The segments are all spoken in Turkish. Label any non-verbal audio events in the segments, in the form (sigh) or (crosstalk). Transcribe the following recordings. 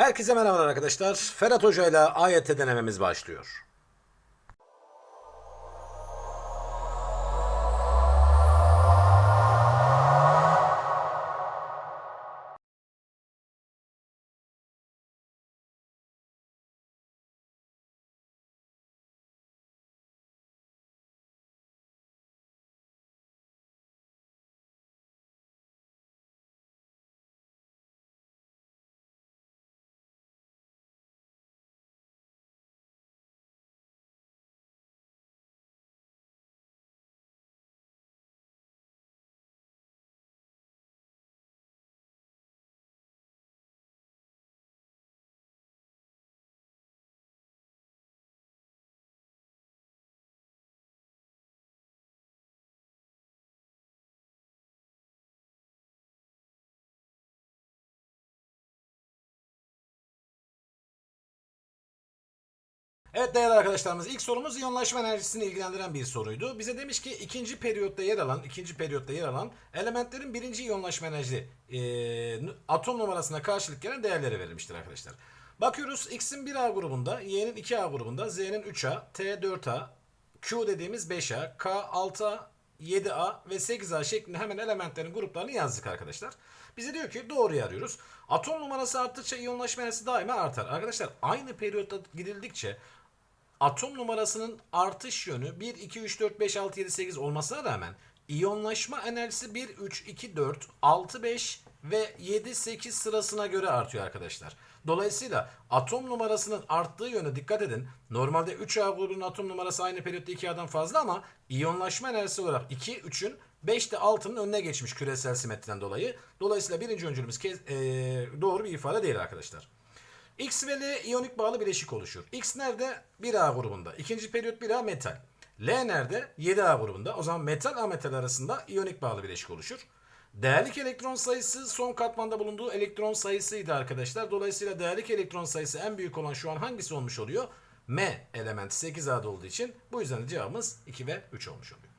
Herkese merhabalar arkadaşlar. Ferhat Hoca ile AYT denememiz başlıyor. Evet değerli arkadaşlarımız ilk sorumuz iyonlaşma enerjisini ilgilendiren bir soruydu. Bize demiş ki ikinci periyotta yer alan ikinci periyotta yer alan elementlerin birinci iyonlaşma enerji e, atom numarasına karşılık gelen değerleri verilmiştir arkadaşlar. Bakıyoruz X'in 1A grubunda, Y'nin 2A grubunda, Z'nin 3A, T 4A, Q dediğimiz 5A, K 6A, 7A ve 8A şeklinde hemen elementlerin gruplarını yazdık arkadaşlar. Bize diyor ki doğruyu arıyoruz. Atom numarası arttıkça iyonlaşma enerjisi daima artar. Arkadaşlar aynı periyotta gidildikçe atom numarasının artış yönü 1, 2, 3, 4, 5, 6, 7, 8 olmasına rağmen iyonlaşma enerjisi 1, 3, 2, 4, 6, 5 ve 7, 8 sırasına göre artıyor arkadaşlar. Dolayısıyla atom numarasının arttığı yöne dikkat edin. Normalde 3A grubunun atom numarası aynı periyotta 2A'dan fazla ama iyonlaşma enerjisi olarak 2, 3'ün 5 de 6'nın önüne geçmiş küresel simetriden dolayı. Dolayısıyla birinci öncülümüz kez, ee, doğru bir ifade değil arkadaşlar. X ve L iyonik bağlı bileşik oluşur. X nerede? 1A grubunda. İkinci periyot 1A metal. L nerede? 7A grubunda. O zaman metal ametal arasında iyonik bağlı bileşik oluşur. Değerlik elektron sayısı son katmanda bulunduğu elektron sayısıydı arkadaşlar. Dolayısıyla değerlik elektron sayısı en büyük olan şu an hangisi olmuş oluyor? M elementi 8A'da olduğu için bu yüzden de cevabımız 2 ve 3 olmuş oluyor.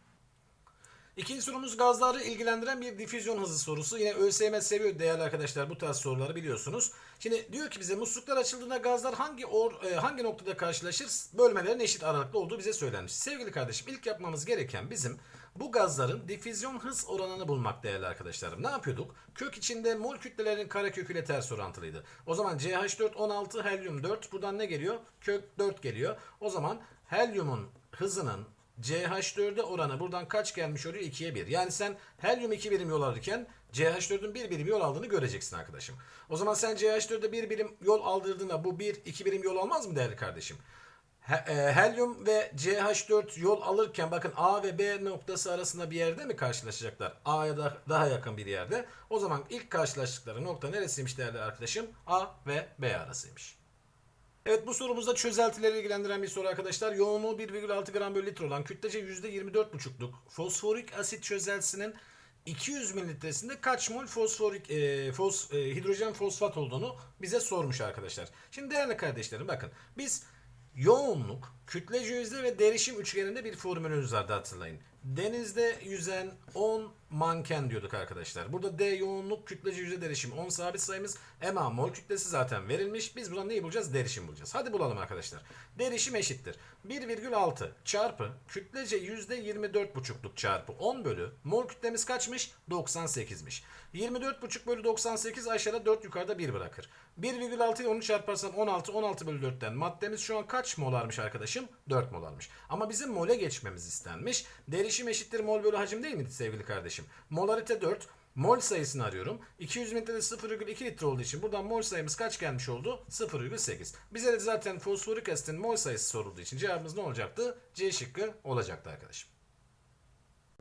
İkinci sorumuz gazları ilgilendiren bir difüzyon hızı sorusu. Yine ÖSYM seviyor değerli arkadaşlar bu tarz soruları biliyorsunuz. Şimdi diyor ki bize musluklar açıldığında gazlar hangi or, e, hangi noktada karşılaşır? Bölmelerin eşit aralıklı olduğu bize söylenmiş. Sevgili kardeşim ilk yapmamız gereken bizim bu gazların difüzyon hız oranını bulmak değerli arkadaşlarım. Ne yapıyorduk? Kök içinde mol kütlelerin kareköküyle ters orantılıydı. O zaman CH4 16 helyum 4 buradan ne geliyor? Kök 4 geliyor. O zaman helyumun hızının CH4'e oranı buradan kaç gelmiş oluyor? 2'ye 1. Yani sen helyum 2 birim yol alırken CH4'ün 1 birim yol aldığını göreceksin arkadaşım. O zaman sen CH4'e 1 birim yol aldırdığında bu 1 2 birim yol almaz mı değerli kardeşim? E, helyum ve CH4 yol alırken bakın A ve B noktası arasında bir yerde mi karşılaşacaklar? A'ya da daha yakın bir yerde. O zaman ilk karşılaştıkları nokta neresiymiş değerli arkadaşım? A ve B arasıymış. Evet bu sorumuzda çözeltileri ilgilendiren bir soru arkadaşlar. Yoğunluğu 1,6 gram bölü litre olan kütlece %24,5'luk fosforik asit çözeltisinin 200 mililitresinde kaç mol fosforik e, fos, e, hidrojen fosfat olduğunu bize sormuş arkadaşlar. Şimdi değerli kardeşlerim bakın biz yoğunluk, kütlece yüzde ve derişim üçgeninde bir formülümüz vardı hatırlayın. Denizde yüzen 10 manken diyorduk arkadaşlar. Burada D yoğunluk, kütlece yüzde derişim 10 sabit sayımız. MA mol kütlesi zaten verilmiş. Biz buradan neyi bulacağız? Derişim bulacağız. Hadi bulalım arkadaşlar. Derişim eşittir. 1,6 çarpı kütlece yüzde 24,5'luk çarpı 10 bölü mol kütlemiz kaçmış? 98'miş. 24,5 bölü 98 aşağıda 4 yukarıda 1 bırakır. 1,6 ile onu çarparsam 16, 16 bölü 4'ten maddemiz şu an kaç molarmış arkadaşım? 4 molarmış. Ama bizim mole geçmemiz istenmiş. Derişim eşittir mol bölü hacim değil mi sevgili kardeşim? Molarite 4. Mol sayısını arıyorum. 200 mililitrede 0,2 litre olduğu için buradan mol sayımız kaç gelmiş oldu? 0,8. Bize de zaten fosforik asitin mol sayısı sorulduğu için cevabımız ne olacaktı? C şıkkı olacaktı arkadaşım.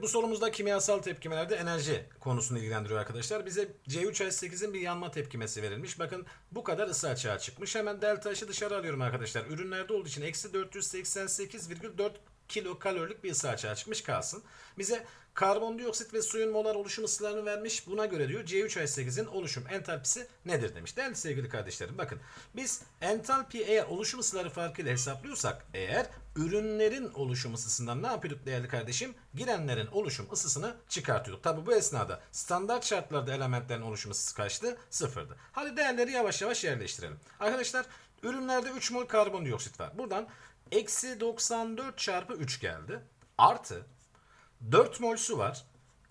Bu sorumuzda kimyasal tepkimelerde enerji konusunu ilgilendiriyor arkadaşlar. Bize C3H8'in bir yanma tepkimesi verilmiş. Bakın bu kadar ısı açığa çıkmış. Hemen delta H'ı dışarı alıyorum arkadaşlar. Ürünlerde olduğu için eksi 488,4 kilo kalorilik bir ısı açığa çıkmış kalsın. Bize karbondioksit ve suyun molar oluşum ısılarını vermiş. Buna göre diyor C3H8'in oluşum entalpisi nedir demiş. Değerli sevgili kardeşlerim bakın biz entalpi eğer oluşum ısıları farkıyla hesaplıyorsak eğer ürünlerin oluşum ısısından ne yapıyorduk değerli kardeşim? Girenlerin oluşum ısısını çıkartıyorduk. Tabi bu esnada standart şartlarda elementlerin oluşum ısısı kaçtı? Sıfırdı. Hadi değerleri yavaş yavaş yerleştirelim. Arkadaşlar ürünlerde 3 mol karbondioksit var. Buradan eksi 94 çarpı 3 geldi. Artı 4 mol su var.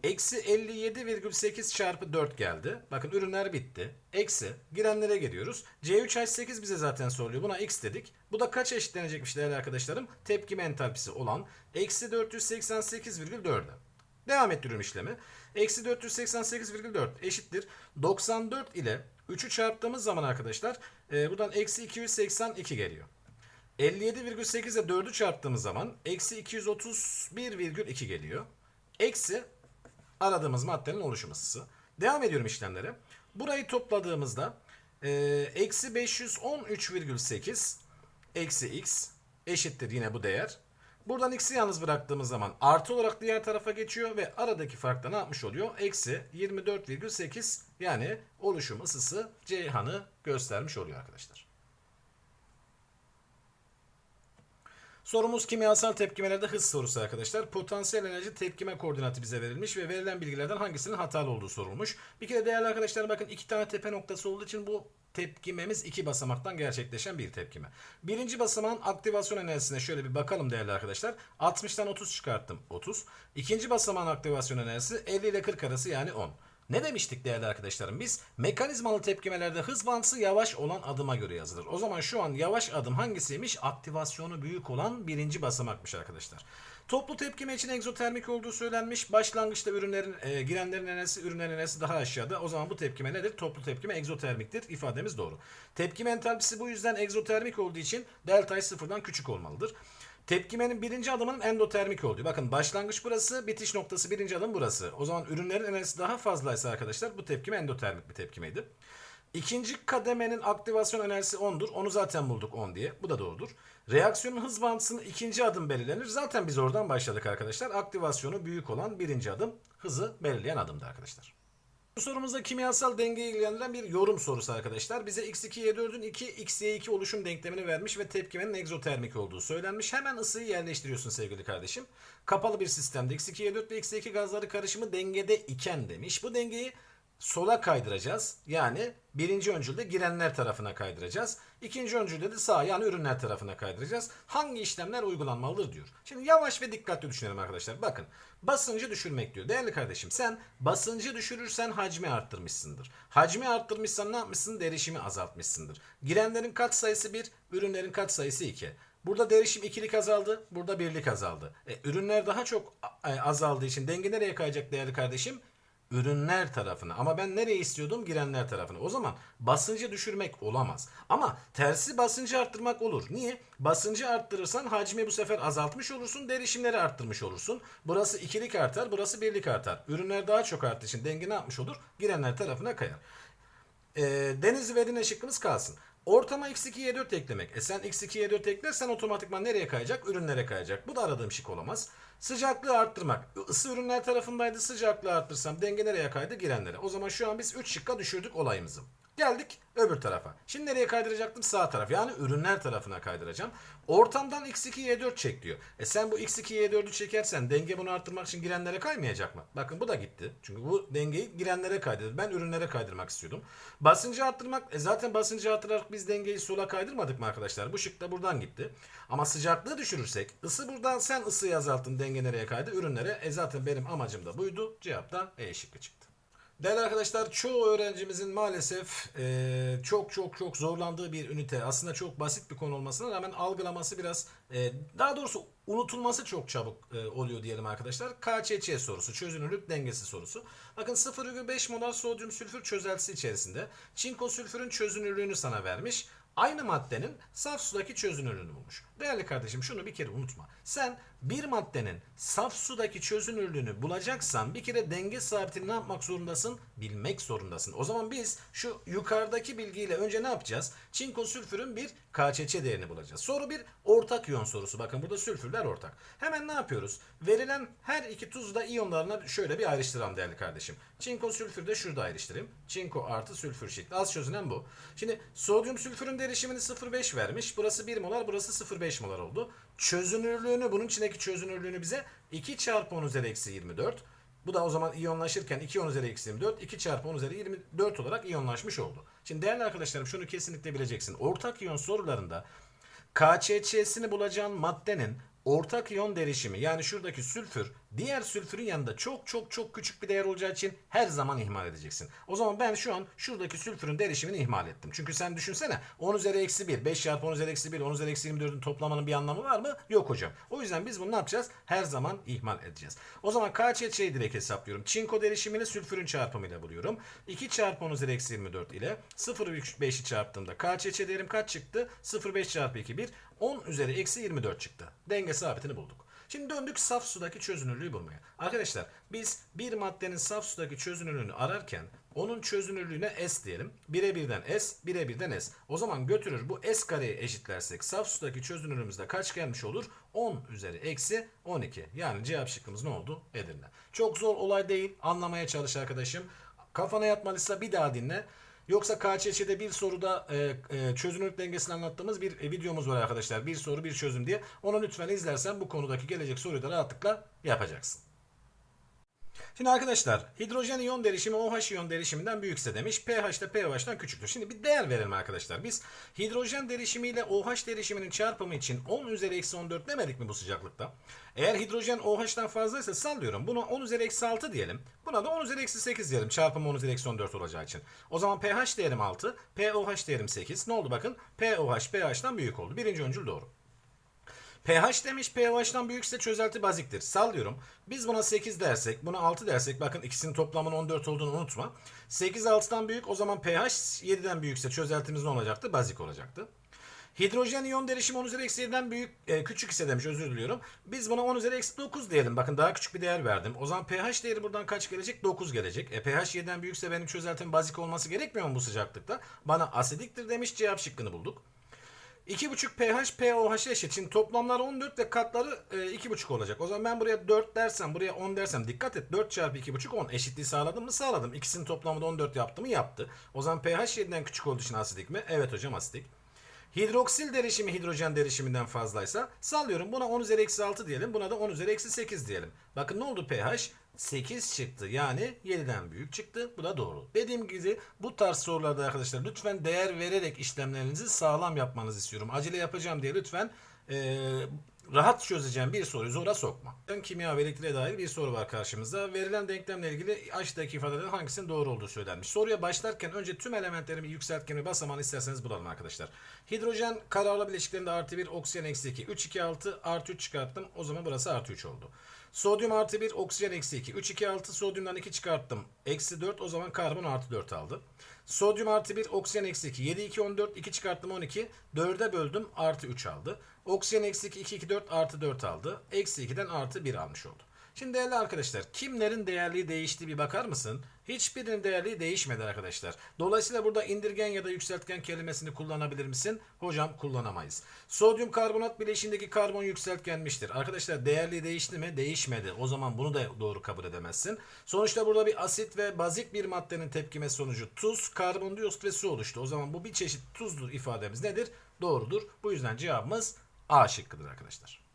Eksi 57,8 çarpı 4 geldi. Bakın ürünler bitti. Eksi girenlere geliyoruz. C3H8 bize zaten soruyor. Buna x dedik. Bu da kaç eşitlenecekmiş değerli arkadaşlarım? Tepkime entalpisi olan eksi 488,4'e. Devam ettiriyorum işlemi. Eksi 488,4 eşittir. 94 ile 3'ü çarptığımız zaman arkadaşlar e, buradan eksi 282 geliyor. 57,8 ile 4'ü çarptığımız zaman eksi 231,2 geliyor. Eksi aradığımız maddenin oluşum ısısı. Devam ediyorum işlemlere. Burayı topladığımızda e, eksi 513,8 eksi x eşittir yine bu değer. Buradan x'i yalnız bıraktığımız zaman artı olarak diğer tarafa geçiyor ve aradaki farkta ne yapmış oluyor? Eksi 24,8 yani oluşum ısısı Ceyhan'ı göstermiş oluyor arkadaşlar. Sorumuz kimyasal tepkimelerde hız sorusu arkadaşlar. Potansiyel enerji tepkime koordinatı bize verilmiş ve verilen bilgilerden hangisinin hatalı olduğu sorulmuş. Bir kere değerli arkadaşlar bakın iki tane tepe noktası olduğu için bu tepkimemiz iki basamaktan gerçekleşen bir tepkime. Birinci basamağın aktivasyon enerjisine şöyle bir bakalım değerli arkadaşlar. 60'tan 30 çıkarttım 30. İkinci basamağın aktivasyon enerjisi 50 ile 40 arası yani 10. Ne demiştik değerli arkadaşlarım biz? Mekanizmalı tepkimelerde hız bantısı yavaş olan adıma göre yazılır. O zaman şu an yavaş adım hangisiymiş? Aktivasyonu büyük olan birinci basamakmış arkadaşlar. Toplu tepkime için egzotermik olduğu söylenmiş. Başlangıçta ürünlerin e, girenlerin enerjisi, ürünlerin enerjisi daha aşağıda. O zaman bu tepkime nedir? Toplu tepkime egzotermiktir. İfademiz doğru. Tepkime entalpisi bu yüzden egzotermik olduğu için delta sıfırdan küçük olmalıdır. Tepkimenin birinci adımının endotermik olduğu. Bakın başlangıç burası, bitiş noktası birinci adım burası. O zaman ürünlerin enerjisi daha fazlaysa arkadaşlar bu tepkime endotermik bir tepkimeydi. İkinci kademenin aktivasyon enerjisi 10'dur. Onu zaten bulduk 10 diye. Bu da doğrudur. Reaksiyonun hız bantısının ikinci adım belirlenir. Zaten biz oradan başladık arkadaşlar. Aktivasyonu büyük olan birinci adım hızı belirleyen adımdı arkadaşlar. Bu sorumuzda kimyasal dengeyi ilgilendiren bir yorum sorusu arkadaşlar. Bize x2y4'ün 2 xy2 oluşum denklemini vermiş ve tepkimenin egzotermik olduğu söylenmiş. Hemen ısıyı yerleştiriyorsun sevgili kardeşim. Kapalı bir sistemde x2y4 ve x2 gazları karışımı dengede iken demiş. Bu dengeyi sola kaydıracağız. Yani birinci öncülde girenler tarafına kaydıracağız. İkinci öncülde de sağ yani ürünler tarafına kaydıracağız. Hangi işlemler uygulanmalıdır diyor. Şimdi yavaş ve dikkatli düşünelim arkadaşlar. Bakın basıncı düşürmek diyor. Değerli kardeşim sen basıncı düşürürsen hacmi arttırmışsındır. Hacmi arttırmışsan ne yapmışsın? Derişimi azaltmışsındır. Girenlerin kat sayısı 1, ürünlerin kat sayısı 2. Burada derişim ikilik azaldı, burada birlik azaldı. E, ürünler daha çok e, azaldığı için denge nereye kayacak değerli kardeşim? Ürünler tarafına. Ama ben nereye istiyordum? Girenler tarafına. O zaman basıncı düşürmek olamaz. Ama tersi basıncı arttırmak olur. Niye? Basıncı arttırırsan hacmi bu sefer azaltmış olursun. Derişimleri arttırmış olursun. Burası ikilik artar, burası birlik artar. Ürünler daha çok arttığı için denge ne yapmış olur? Girenler tarafına kayar. E, Denizli ve şıkkımız kalsın. Ortama x2 y4 eklemek. E sen x2 y4 eklersen otomatikman nereye kayacak? Ürünlere kayacak. Bu da aradığım şık olamaz. Sıcaklığı arttırmak. Isı ürünler tarafındaydı. Sıcaklığı arttırsam denge nereye kaydı? Girenlere. O zaman şu an biz 3 şıkka düşürdük olayımızı. Geldik öbür tarafa. Şimdi nereye kaydıracaktım? Sağ taraf. Yani ürünler tarafına kaydıracağım. Ortamdan x2 y4 çek diyor. E sen bu x2 y4'ü çekersen denge bunu arttırmak için girenlere kaymayacak mı? Bakın bu da gitti. Çünkü bu dengeyi girenlere kaydırdı. Ben ürünlere kaydırmak istiyordum. Basıncı arttırmak. E zaten basıncı arttırarak biz dengeyi sola kaydırmadık mı arkadaşlar? Bu şık da buradan gitti. Ama sıcaklığı düşürürsek ısı buradan sen ısıyı azalttın denge nereye kaydı? Ürünlere. E zaten benim amacım da buydu. Cevap da E şıkkı çıktı. Değerli arkadaşlar çoğu öğrencimizin maalesef e, çok çok çok zorlandığı bir ünite. Aslında çok basit bir konu olmasına rağmen algılaması biraz e, daha doğrusu unutulması çok çabuk e, oluyor diyelim arkadaşlar. KÇÇ sorusu çözünürlük dengesi sorusu. Bakın 0,5 molar sodyum sülfür çözeltisi içerisinde çinko sülfürün çözünürlüğünü sana vermiş. Aynı maddenin saf sudaki çözünürlüğünü bulmuş. Değerli kardeşim şunu bir kere unutma. Sen bir maddenin saf sudaki çözünürlüğünü bulacaksan bir kere denge sabitini ne yapmak zorundasın? Bilmek zorundasın. O zaman biz şu yukarıdaki bilgiyle önce ne yapacağız? Çinko sülfürün bir KÇÇ değerini bulacağız. Soru bir ortak iyon sorusu. Bakın burada sülfürler ortak. Hemen ne yapıyoruz? Verilen her iki tuz da iyonlarına şöyle bir ayrıştıralım değerli kardeşim. Çinko sülfür de şurada ayrıştırayım. Çinko artı sülfür şekli. Az çözünen bu. Şimdi sodyum sülfürün derişimini 0,5 vermiş. Burası 1 molar, burası 0,5 molar oldu. Çözünürlüğünü, bunun içindeki çözünürlüğünü bize 2 çarpı 10 üzeri eksi 24. Bu da o zaman iyonlaşırken 2 10 üzeri eksi 24, 2 çarpı 10 üzeri 24 olarak iyonlaşmış oldu. Şimdi değerli arkadaşlarım şunu kesinlikle bileceksin. Ortak iyon sorularında KÇÇ'sini bulacağın maddenin ortak iyon derişimi yani şuradaki sülfür diğer sülfürün yanında çok çok çok küçük bir değer olacağı için her zaman ihmal edeceksin. O zaman ben şu an şuradaki sülfürün derişimini ihmal ettim. Çünkü sen düşünsene 10 üzeri eksi 1, 5 çarpı 10 üzeri eksi 1, 10 üzeri eksi 24'ün toplamanın bir anlamı var mı? Yok hocam. O yüzden biz bunu ne yapacağız? Her zaman ihmal edeceğiz. O zaman KÇÇ'yi direkt hesaplıyorum. Çinko derişimini sülfürün çarpımıyla buluyorum. 2 çarpı 10 üzeri eksi 24 ile 0,5'i çarptığımda KÇÇ değerim kaç çıktı? 0,5 çarpı 2 1. 10 üzeri eksi 24 çıktı. Denge sabitini bulduk. Şimdi döndük saf sudaki çözünürlüğü bulmaya. Arkadaşlar biz bir maddenin saf sudaki çözünürlüğünü ararken onun çözünürlüğüne S diyelim. Bire birden S, bire birden S. O zaman götürür bu S kareyi eşitlersek saf sudaki çözünürlüğümüzde kaç gelmiş olur? 10 üzeri eksi 12. Yani cevap şıkkımız ne oldu? Edirne. Çok zor olay değil. Anlamaya çalış arkadaşım. Kafana yatmalıysa bir daha dinle. Yoksa KÇÇ'de bir soruda e, e, çözünürlük dengesini anlattığımız bir e, videomuz var arkadaşlar. Bir soru bir çözüm diye. Onu lütfen izlersen bu konudaki gelecek soruyu da rahatlıkla yapacaksın. Şimdi arkadaşlar hidrojen iyon derişimi OH iyon derişiminden büyükse demiş. pH de pOH'dan küçüktür. Şimdi bir değer verelim arkadaşlar. Biz hidrojen derişimi ile OH derişiminin çarpımı için 10 üzeri eksi 14 demedik mi bu sıcaklıkta? Eğer hidrojen OH'dan fazlaysa sallıyorum. Buna 10 üzeri eksi 6 diyelim. Buna da 10 üzeri eksi 8 diyelim. Çarpımı 10 üzeri eksi 14 olacağı için. O zaman pH değerim 6. pOH değerim 8. Ne oldu bakın? pOH pH'dan büyük oldu. Birinci öncül doğru. pH demiş pH'dan büyükse çözelti baziktir. Sallıyorum. Biz buna 8 dersek, buna 6 dersek bakın ikisinin toplamının 14 olduğunu unutma. 8 6'dan büyük o zaman pH 7'den büyükse çözeltimiz ne olacaktı? Bazik olacaktı. Hidrojen iyon derişimi 10 üzeri eksi 7'den büyük, e, küçük ise demiş özür diliyorum. Biz buna 10 üzeri eksi 9 diyelim. Bakın daha küçük bir değer verdim. O zaman pH değeri buradan kaç gelecek? 9 gelecek. E, pH 7'den büyükse benim çözeltim bazik olması gerekmiyor mu bu sıcaklıkta? Bana asidiktir demiş cevap şıkkını bulduk. 2,5 pH pOH eşit. Şimdi toplamlar 14 ve katları e, 2,5 olacak. O zaman ben buraya 4 dersem buraya 10 dersem dikkat et 4 çarpı 2,5 10 eşitliği sağladım mı sağladım. İkisinin toplamı da 14 yaptı mı yaptı. O zaman pH 7'den küçük olduğu için asidik mi? Evet hocam asidik. Hidroksil derişimi hidrojen derişiminden fazlaysa sallıyorum buna 10 üzeri eksi 6 diyelim. Buna da 10 üzeri eksi 8 diyelim. Bakın ne oldu pH? 8 çıktı. Yani 7'den büyük çıktı. Bu da doğru. Dediğim gibi bu tarz sorularda arkadaşlar lütfen değer vererek işlemlerinizi sağlam yapmanızı istiyorum. Acele yapacağım diye lütfen eee, rahat çözeceğim bir soruyu zora sokma. Kimya ve elektriğe dair bir soru var karşımızda. Verilen denklemle ilgili aşağıdaki ifadelerden hangisinin doğru olduğu söylenmiş. Soruya başlarken önce tüm elementlerin bir yükseltgen ve basamağını isterseniz bulalım arkadaşlar. Hidrojen kararlı bileşiklerinde artı 1, oksijen eksi 2. 3, 2, 6 artı 3 çıkarttım. O zaman burası artı 3 oldu. Sodyum artı 1, oksijen eksi 2. 3, 2, 6 sodyumdan 2 çıkarttım. Eksi 4 o zaman karbon artı 4 aldı. Sodyum artı 1, oksijen eksi 2. 7, 2, 14. 2 çıkarttım 12. 4'e böldüm artı 3 aldı. Oksijen eksi 2, 2, 2, 4 artı 4 aldı. Eksi 2'den artı 1 almış oldu. Şimdi değerli arkadaşlar kimlerin değerliği değişti bir bakar mısın? Hiçbirinin değerliği değişmedi arkadaşlar. Dolayısıyla burada indirgen ya da yükseltgen kelimesini kullanabilir misin? Hocam kullanamayız. Sodyum karbonat bileşiğindeki karbon yükseltgenmiştir. Arkadaşlar değerliği değişti mi? Değişmedi. O zaman bunu da doğru kabul edemezsin. Sonuçta burada bir asit ve bazik bir maddenin tepkime sonucu tuz, karbondioksit ve su oluştu. O zaman bu bir çeşit tuzdur ifademiz nedir? Doğrudur. Bu yüzden cevabımız A şıkkıdır arkadaşlar.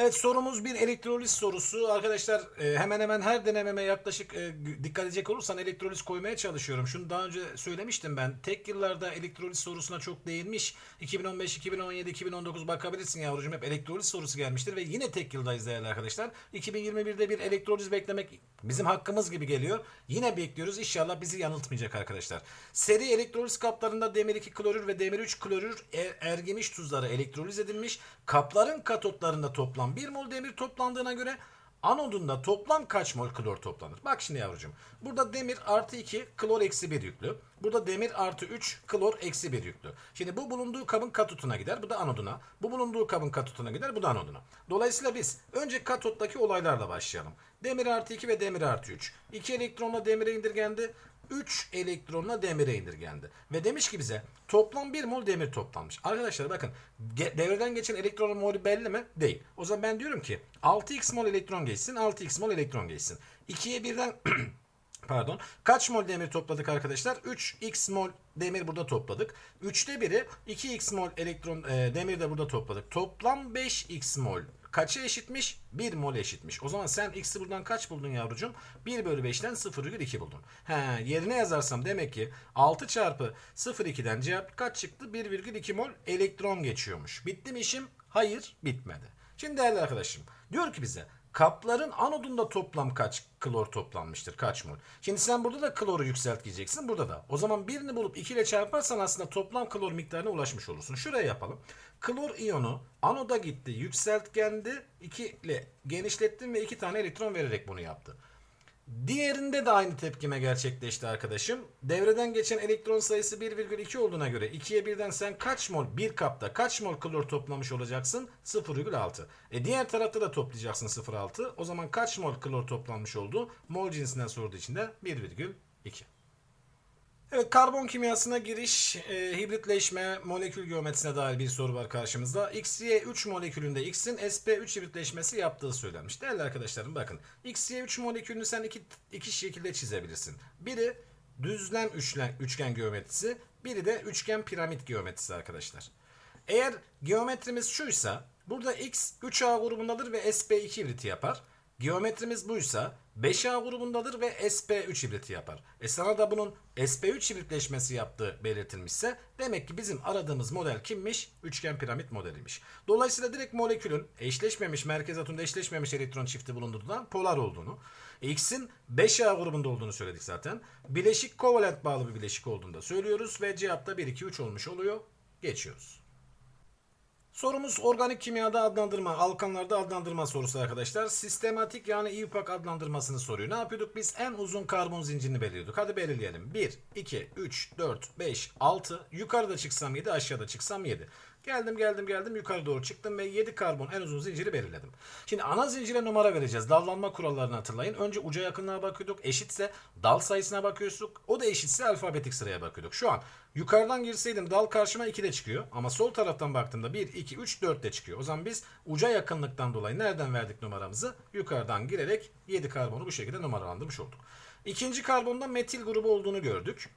Evet sorumuz bir elektroliz sorusu. Arkadaşlar e, hemen hemen her denememe yaklaşık e, dikkat edecek olursan elektroliz koymaya çalışıyorum. Şunu daha önce söylemiştim ben. Tek yıllarda elektroliz sorusuna çok değinmiş. 2015, 2017, 2019 bakabilirsin yavrucuğum. Hep elektroliz sorusu gelmiştir ve yine tek yıldayız değerli arkadaşlar. 2021'de bir elektroliz beklemek bizim hakkımız gibi geliyor. Yine bekliyoruz. İnşallah bizi yanıltmayacak arkadaşlar. Seri elektroliz kaplarında demir 2 klorür ve demir 3 klorür er- ergemiş tuzları elektroliz edilmiş. Kapların katotlarında toplam 1 mol demir toplandığına göre anodunda toplam kaç mol klor toplanır? Bak şimdi yavrucuğum. Burada demir artı 2, klor eksi 1 yüklü. Burada demir artı 3, klor eksi 1 yüklü. Şimdi bu bulunduğu kabın katotuna gider. Bu da anoduna. Bu bulunduğu kabın katotuna gider. Bu da anoduna. Dolayısıyla biz önce katottaki olaylarla başlayalım. Demir artı 2 ve demir artı 3. 2 elektronla demire indirgendi. 3 elektronla demire indirgendi. Ve demiş ki bize toplam 1 mol demir toplanmış. Arkadaşlar bakın ge- devreden geçen elektronun molü belli mi? Değil. O zaman ben diyorum ki 6x mol elektron geçsin 6x mol elektron geçsin. 2'ye birden (clears throat) Pardon. Kaç mol demir topladık arkadaşlar? 3x mol demir burada topladık. 3'te biri 2x mol elektron e, demir de burada topladık. Toplam 5x mol. Kaça eşitmiş? 1 mol eşitmiş. O zaman sen x'i buradan kaç buldun yavrucuğum? 1 bölü 5'ten 0,2 buldun. He, yerine yazarsam demek ki 6 çarpı 0,2'den cevap kaç çıktı? 1,2 mol elektron geçiyormuş. Bitti mi işim? Hayır bitmedi. Şimdi değerli arkadaşım diyor ki bize Kapların anodunda toplam kaç klor toplanmıştır? Kaç mol? Şimdi sen burada da kloru yükselteceksin. Burada da. O zaman birini bulup 2 ile çarparsan aslında toplam klor miktarına ulaşmış olursun. Şuraya yapalım. Klor iyonu anoda gitti. Yükseltgendi. 2 ile genişlettim ve 2 tane elektron vererek bunu yaptı. Diğerinde de aynı tepkime gerçekleşti arkadaşım. Devreden geçen elektron sayısı 1,2 olduğuna göre 2'ye birden sen kaç mol bir kapta kaç mol klor toplamış olacaksın? 0,6. E diğer tarafta da toplayacaksın 0,6. O zaman kaç mol klor toplanmış oldu? Mol cinsinden sorduğu için de 1,2. Evet karbon kimyasına giriş, e, hibritleşme, molekül geometrisine dair bir soru var karşımızda. XY3 molekülünde X'in sp3 hibritleşmesi yaptığı söylenmiş. Değerli arkadaşlarım bakın. XY3 molekülünü sen iki, iki şekilde çizebilirsin. Biri düzlem üçgen, üçgen geometrisi, biri de üçgen piramit geometrisi arkadaşlar. Eğer geometrimiz şuysa burada X 3A grubundadır ve sp2 hibriti yapar. Geometrimiz buysa 5A grubundadır ve SP3 hibriti yapar. E sana da bunun SP3 hibritleşmesi yaptığı belirtilmişse demek ki bizim aradığımız model kimmiş? Üçgen piramit modeliymiş. Dolayısıyla direkt molekülün eşleşmemiş, merkez atomda eşleşmemiş elektron çifti bulundurduğundan polar olduğunu, X'in 5A grubunda olduğunu söyledik zaten. Bileşik kovalent bağlı bir bileşik olduğunu da söylüyoruz ve cevapta 1, 2, 3 olmuş oluyor. Geçiyoruz. Sorumuz organik kimyada adlandırma, alkanlarda adlandırma sorusu arkadaşlar. Sistematik yani İUPAC adlandırmasını soruyor. Ne yapıyorduk? Biz en uzun karbon zincirini belirliyorduk. Hadi belirleyelim. 1, 2, 3, 4, 5, 6. Yukarıda çıksam 7, aşağıda çıksam 7. Geldim geldim geldim yukarı doğru çıktım ve 7 karbon en uzun zinciri belirledim. Şimdi ana zincire numara vereceğiz. Dallanma kurallarını hatırlayın. Önce uca yakınlığa bakıyorduk. Eşitse dal sayısına bakıyorduk. O da eşitse alfabetik sıraya bakıyorduk. Şu an yukarıdan girseydim dal karşıma 2 de çıkıyor. Ama sol taraftan baktığımda 1, 2, 3, 4 de çıkıyor. O zaman biz uca yakınlıktan dolayı nereden verdik numaramızı? Yukarıdan girerek 7 karbonu bu şekilde numaralandırmış olduk. İkinci karbonda metil grubu olduğunu gördük.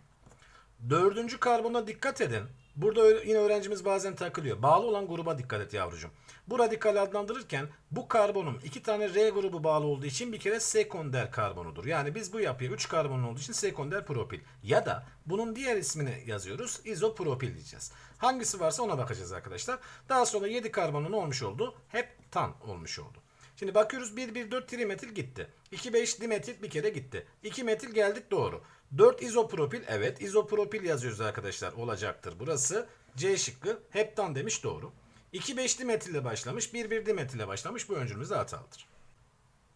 Dördüncü karbona dikkat edin. Burada yine öğrencimiz bazen takılıyor. Bağlı olan gruba dikkat et yavrucuğum. Bu radikali adlandırırken bu karbonun iki tane R grubu bağlı olduğu için bir kere sekonder karbonudur. Yani biz bu yapıya 3 karbon olduğu için sekonder propil. Ya da bunun diğer ismini yazıyoruz. izopropil diyeceğiz. Hangisi varsa ona bakacağız arkadaşlar. Daha sonra 7 karbonun olmuş oldu. Heptan olmuş oldu. Şimdi bakıyoruz 1 1 4 trimetil gitti. 2 5 dimetil bir kere gitti. 2 metil geldik doğru. 4 izopropil evet izopropil yazıyoruz arkadaşlar olacaktır burası. C şıkkı heptan demiş doğru. 2 5 dimetille başlamış 1 1 dimetille başlamış bu öncülümüz de hatalıdır.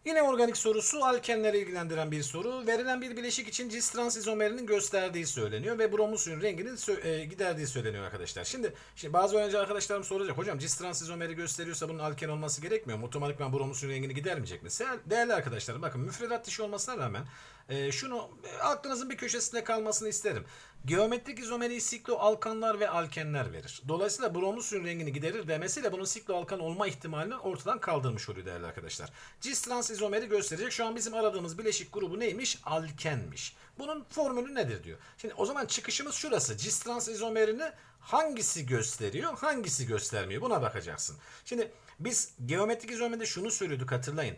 Yine organik sorusu alkenleri ilgilendiren bir soru. Verilen bir bileşik için cis trans izomerinin gösterdiği söyleniyor ve bromo suyun rengini sö- e, giderdiği söyleniyor arkadaşlar. Şimdi, şimdi bazı öğrenci arkadaşlarım soracak. Hocam cis trans izomeri gösteriyorsa bunun alken olması gerekmiyor mu? Otomatikman bromo suyun rengini gidermeyecek mi? Değerli arkadaşlarım bakın müfredat dışı olmasına rağmen e, şunu aklınızın bir köşesinde kalmasını isterim. Geometrik izomeri sikloalkanlar ve alkenler verir. Dolayısıyla bromo suyun rengini giderir demesiyle bunun sikloalkan olma ihtimalini ortadan kaldırmış oluyor değerli arkadaşlar. Cis trans izomeri gösterecek. Şu an bizim aradığımız bileşik grubu neymiş? Alkenmiş. Bunun formülü nedir diyor. Şimdi o zaman çıkışımız şurası. Cis trans izomerini hangisi gösteriyor, hangisi göstermiyor? Buna bakacaksın. Şimdi biz geometrik izomeride şunu söylüyorduk hatırlayın.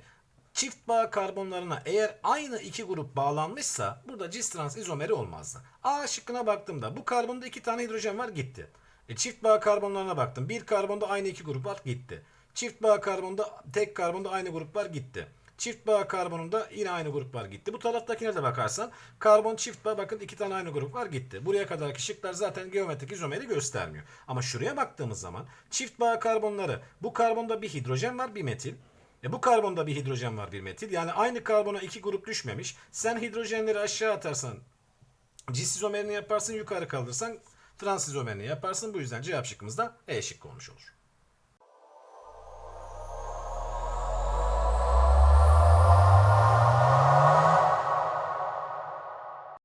Çift bağ karbonlarına eğer aynı iki grup bağlanmışsa burada cis trans izomeri olmazdı. A şıkkına baktığımda bu karbonda iki tane hidrojen var gitti. E, çift bağ karbonlarına baktım. Bir karbonda aynı iki grup var gitti. Çift bağ karbonda tek karbonda aynı grup var gitti. Çift bağ karbonunda yine aynı grup var gitti. Bu taraftakine de bakarsan karbon çift bağ bakın iki tane aynı grup var gitti. Buraya kadarki şıklar zaten geometrik izomeri göstermiyor. Ama şuraya baktığımız zaman çift bağ karbonları bu karbonda bir hidrojen var bir metil. E bu karbonda bir hidrojen var bir metil. Yani aynı karbona iki grup düşmemiş. Sen hidrojenleri aşağı atarsan cis izomerini yaparsın yukarı kaldırsan trans izomerini yaparsın. Bu yüzden cevap şıkkımız da E şıkkı olmuş olur.